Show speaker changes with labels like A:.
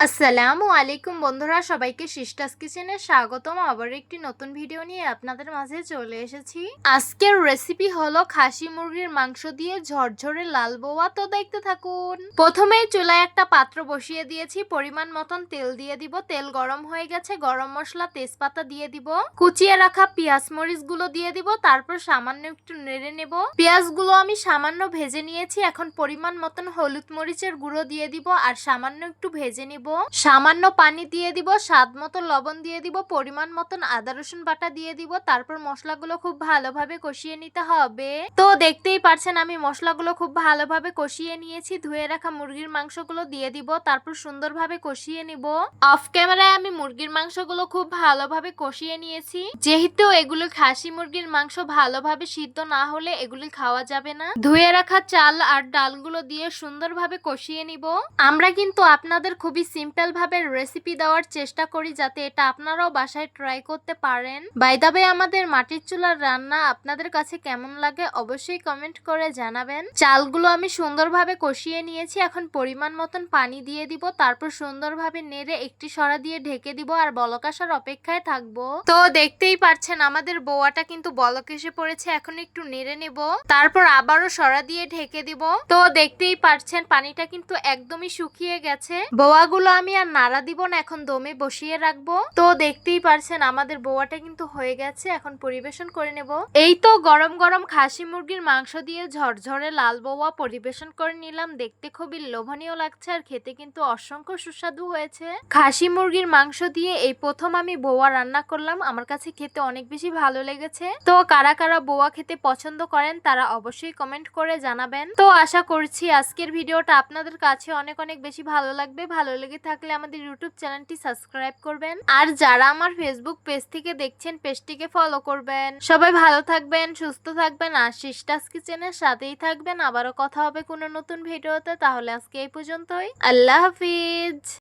A: আসসালামু আলাইকুম বন্ধুরা, সবাইকে সিস্টাস কিচেনে স্বাগতম। আবার একটি নতুন ভিডিও নিয়ে আপনাদের মাঝে চলে এসেছি। আজকের রেসিপি হলো খাসি মুরগির মাংস দিয়ে ঝরঝরে লাল বোয়া। তো দেখতে থাকুন। প্রথমে চুলায় একটা পাত্র বসিয়ে দিয়েছি। পরিমাণ মতন তেল দিয়ে দিব। তেল গরম হয়ে গেছে। গরম মশলা, তেজপাতা দিয়ে দিব। কুচিয়ে রাখা পেঁয়াজ মরিচগুলো দিয়ে দিব। তারপর সামান্য একটু নেড়ে নেব। পেঁয়াজগুলো আমি সামান্য ভেজে নিয়েছি। এখন পরিমাণ মতন হলুদ মরিচের গুঁড়ো দিয়ে দিব। আর সামান্য একটু ভেজে নিব সামান্য পানি দিয়ে দিব, স্বাদ মতো লবণ দিয়ে দিব, পরিমাণ মতন আদা, রসুন বাটা দিয়ে দিব, তারপর মশলাগুলো খুব ভালোভাবে কষিয়ে নিতে হবে। তো দেখতেই পারছেন আমি মশলাগুলো খুব ভালোভাবে কষিয়ে নিয়েছি, ধুয়ে রাখা মুরগির মাংসগুলো দিয়ে দিব, তারপর সুন্দরভাবে কষিয়ে নিব। অফ ক্যামেরায় আমি মুরগির মাংসগুলো খুব ভালোভাবে কষিয়ে নিয়েছি। যেহেতু এগুলো খাসি মুরগির মাংস, ভালোভাবে সিদ্ধ না হলে এগুলি খাওয়া যাবে না। ধুয়ে রাখা চাল আর ডালগুলো দিয়ে সুন্দরভাবে কষিয়ে নিব। আমরা কিন্তু আপনাদের খুবই সিম্পল ভাবে রেসিপি দেওয়ার চেষ্টা করি যাতে এটা আপনারাও বাসায় ট্রাই করতে পারেন। বাইদাবে আমাদের মাটির চুলার রান্না আপনাদের কাছে কেমন লাগে অবশ্যই কমেন্ট করে জানাবেন। চালগুলো আমি সুন্দরভাবে কষিয়ে নিয়েছি, এখন পরিমাণ মতন পানি দিয়ে দিব, তারপর সুন্দরভাবে নেড়ে একটি সরা দিয়ে ঢেকে দিব আর বলক আসার অপেক্ষায় থাকব। তো দেখতেই পারছেন আমাদের বোয়াটা কিন্তু বলক এসে পড়েছে, এখন একটু নেড়ে নেব, তারপর আবারও সরা দিয়ে ঢেকে দিব। তো দেখতেই পারছেন পানিটা কিন্তু একদমই শুকিয়ে গেছে। বোয়াগুলো আমি আর নাড়া দিব না, এখন দমে বসিয়ে রাখব। তো দেখতেই পারছেন, আমাদের বোয়াটা কিন্তু হয়ে গেছে, এখন পরিবেশন করে নেব। এই তো গরম গরম খাসি মুরগির মাংস দিয়ে ঝরঝরে লাল বোয়া পরিবেশন করে নিলাম। দেখতে খুবই লোভনীয় লাগছে আর খেতে কিন্তু অসংখ্য সুস্বাদু হয়েছে। খাসি মুরগির মাংস দিয়ে এই প্রথম আমি বোয়া রান্না করলাম, আমার কাছে খেতে অনেক বেশি ভালো লেগেছে। তো কারা কারা বোয়া খেতে পছন্দ করেন, তারা অবশ্যই কমেন্ট করে জানাবেন। তো আশা করছি আজকের ভিডিওটা আপনাদের কাছে অনেক অনেক বেশি ভালো লাগবে, ভালো লেগে থাকলে আমাদের ইউটিউব চ্যানেলটি সাবস্ক্রাইব করবেন। আর যারা আমার ফেসবুক পেজ থেকে দেখছেন, পেজটিকে ফলো করবেন। সবাই ভালো থাকবেন, সুস্থ থাকবেন। আর শিষ্টাস কিচেনের সাথেই থাকবেন। আবারও কথা হবে কোনো নতুন ভিডিওতে, তাহলে আজকে এই পর্যন্তই। আল্লাহ হাফিজ।